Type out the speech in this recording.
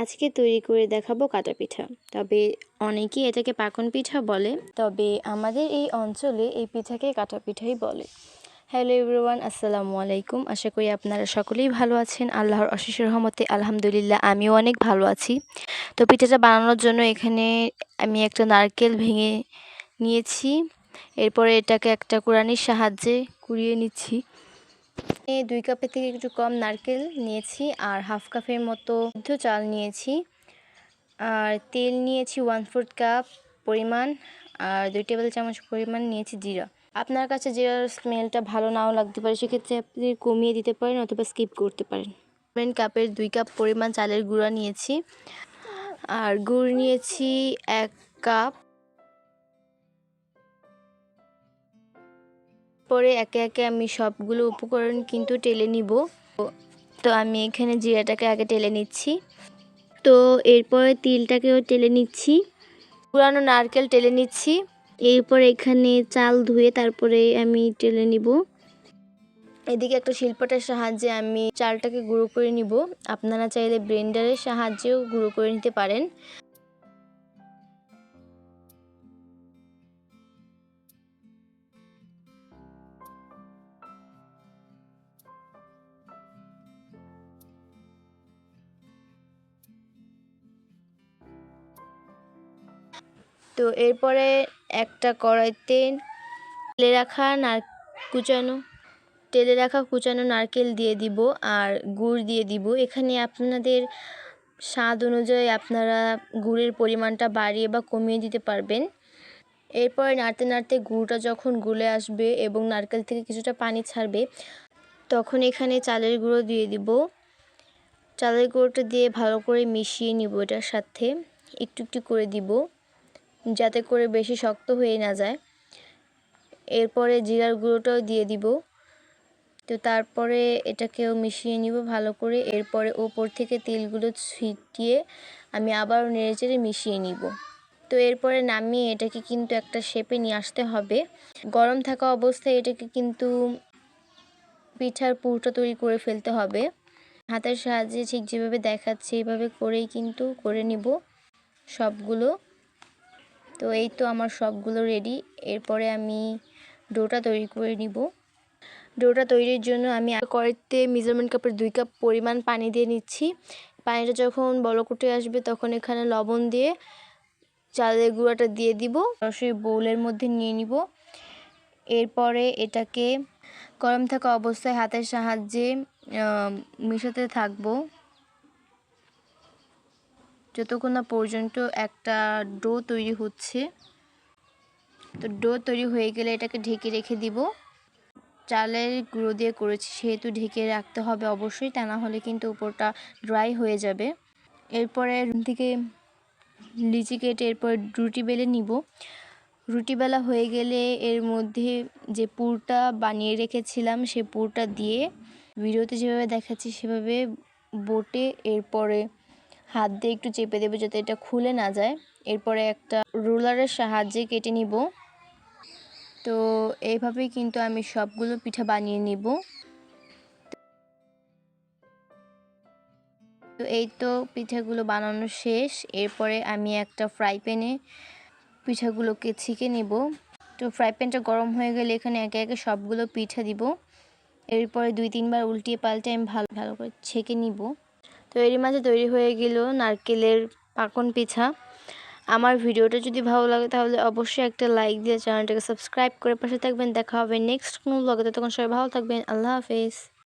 আজকে তৈরি করে দেখাবো কাটা পিঠা। তবে অনেকেই এটাকে পাকন পিঠা বলে, তবে আমাদের এই অঞ্চলে এই পিঠাকে কাটা পিঠাই বলে। হ্যালো এভরিওয়ান, আসসালামু আলাইকুম। আশা করি আপনারা সকলেই ভালো আছেন। আল্লাহর অশেষ রহমতে আলহামদুলিল্লাহ আমিও অনেক ভালো আছি। তো পিঠাটা বানানোর জন্য এখানে আমি একটা নারকেল ভেঙে নিয়েছি। এরপরে এটাকে একটা কুড়ানির সাহায্যে কুড়িয়ে নিচ্ছি। দুই কাপের থেকে একটু কম নারকেল নিয়েছি আর হাফ কাপের মতো সিদ্ধ চাল নিয়েছি। আর তেল নিয়েছি ওয়ান ফোর্থ কাপ পরিমাণ আর দুই টেবিল চামচ পরিমাণ নিয়েছি জিরা। আপনার কাছে জিরার স্মেলটা ভালো নাও লাগতে পারে, সেক্ষেত্রে আপনি কমিয়ে দিতে পারেন অথবা স্কিপ করতে পারেন। কাপের দুই কাপ পরিমাণ চালের গুঁড়া নিয়েছি। আর গুড় নিয়েছি এক কাপ পরে একে একে আমি সবগুলো উপকরণ কিন্তু টেলে নিব। তো আমি এখানে জিরাটাকে আগে টেলে নিচ্ছি। তো এরপরে তিলটাকেও টেলে নিচ্ছি। পুরানো নারকেল টেলে নিচ্ছি। এরপর এখানে চাল ধুয়ে তারপরে আমি টেলে নিব। এদিকে একটা শিল্পটার সাহায্যে আমি চালটাকে গুঁড়ো করে নিব। আপনারা চাইলে ব্লেন্ডারের সাহায্যেও গুঁড়ো করে নিতে পারেন। তো এরপরে একটা কড়াইতে তেলে রাখা নার, কুচানো, তেলে রাখা কুচানো নারকেল দিয়ে দিব আর গুড় দিয়ে দিব। এখানে আপনাদের স্বাদ অনুযায়ী আপনারা গুড়ের পরিমাণটা বাড়িয়ে বা কমিয়ে দিতে পারবেন। এরপরে নাড়তে নাড়তে গুড়টা যখন গুলে আসবে এবং নারকেল থেকে কিছুটা পানি ছাড়বে, তখন এখানে চালের গুঁড়ো দিয়ে দিব। চালের গুঁড়োটা দিয়ে ভালো করে মিশিয়ে নিব এটার সাথে। একটু একটু করে দিব। যাতে করে বেশি শক্ত হয়ে না যায়। এরপরে জিরার গুঁড়োটাও দিয়ে দিব। তো তারপরে এটাকেও মিশিয়ে নিব ভালো করে। এরপরে ওপর থেকে তেলগুলো ছিটিয়ে আমি আবারও নেড়েচেড়ে মিশিয়ে নিব। তো এরপরে নামিয়ে এটাকে কিন্তু একটা শেপে নিয়ে আসতে হবে। গরম থাকা অবস্থায় এটাকে কিন্তু পিঠার পুরটা তৈরি করে ফেলতে হবে। হাতের সাহায্যে ঠিক যেভাবে দেখাচ্ছে এইভাবে করেই কিন্তু করে নিব সবগুলো। তো এই তো আমার সবগুলো রেডি এরপরে আমি ডোটা তৈরি করে নিব। ডোটা তৈরির জন্য আমি কড়াইতে মেজারমেন্ট কাপের দুই কাপ পরিমাণ পানি দিয়ে নিচ্ছি। পানিটা যখন বলকুটে আসবে তখন এখানে লবণ দিয়ে চালের গুঁড়াটা দিয়ে দিব। রসই বোলের মধ্যে নিয়ে নিব। এরপরে এটাকে গরম থাকা অবস্থায় হাতের সাহায্যে মেশাতে থাকব। যতক্ষণ না পর্যন্ত একটা ডো তৈরি হচ্ছে, তো ডো তৈরি হয়ে গেলে এটাকে ঢেকে রেখে দিব। চালের গুঁড়ো দিয়ে করেছি, সেহেতু ঢেকে রাখতে হবে অবশ্যই, তা না হলে কিন্তু উপরটা ড্রাই হয়ে যাবে। এরপরে থেকে লিচি কেটে এরপর রুটি বেলে নিব। রুটি বেলা হয়ে গেলে এর মধ্যে যে পুরটা বানিয়ে রেখেছিলাম, সে পুরটা দিয়ে, ভিডিওতে যেভাবে দেখাচ্ছি সেভাবে বোটে, এরপরে হাত দিয়ে একটু চেপে দেবো যাতে এটা খুলে না যায়। এরপরে একটা রোলারের সাহায্যে কেটে নিব। তো এইভাবেই কিন্তু আমি সবগুলো পিঠা বানিয়ে নিব। তো এই তো পিঠাগুলো বানানো শেষ। এরপরে আমি একটা ফ্রাই প্যানে পিঠাগুলোকে ছিকে নিব। তো ফ্রাই প্যানটা গরম হয়ে গেলে এখানে একে একে সবগুলো পিঠা দিব। এরপরে দুই তিনবার উল্টিয়ে পাল্টে আমি ভালো ভালো করে ছেঁকে নিব। তো এরই মাঝে তৈরি হয়ে গেল নারকেলের পাকন পিঠা। আমার ভিডিওটা যদি ভালো লাগে তাহলে অবশ্যই একটা লাইক দিয়ে চ্যানেলটাকে সাবস্ক্রাইব করে পাশে থাকবেন। দেখা হবে নেক্সট কোনো ব্লগে তখন সবাই ভালো থাকবেন। আল্লাহ হাফেজ।